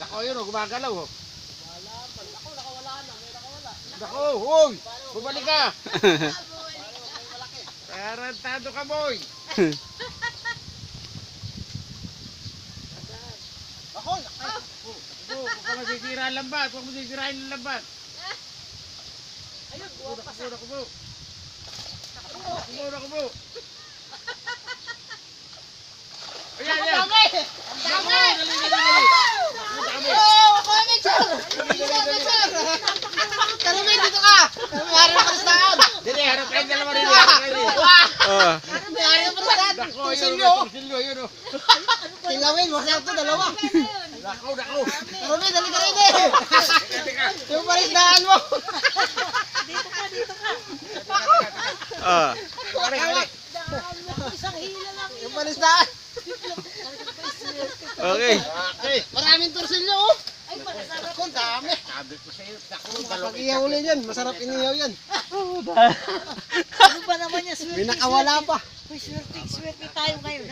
Nako, yun o, gumagalaw o. Wala pa. Ako, nakawala na. May nakawala. Nako, hoy! Bumalik ka! Tarantado ka, boy! Ako, laki. Ito, huwag ka masisira ang lambat. Huwag masisirain ang lambat. Ayun, buwan pa Naku, naku po. Naku po, naku po. Ayan, Ang ayan. dami! Ang dami! dali, dali, dali. Naku, dami. Oh, ako na picture! Dali, dali, dali. Karumi, dito ka! Ng palistahan! Dali, harap kayo dalawa rin. harap kayo! Oh. Palistahan! Nako, yun Tusilyo! tusilyo, yun o. Tilawin, masarap to, dalawa. Nako, nako. Karumi, dali ka rin eh! Teka, teka. Yung palistahan mo! Oh. Pare, pare. Yung palistahan! Okay. Okay. Maraming torsilyo oh! Ako, ang dami! Sabi ko sa'yo, nako, dalawang Pag ihaw ulit yan, masarap inihaw yan. Ano ba naman yan? May nakawala pa. Uy, swerte, swerte tayo ngayon.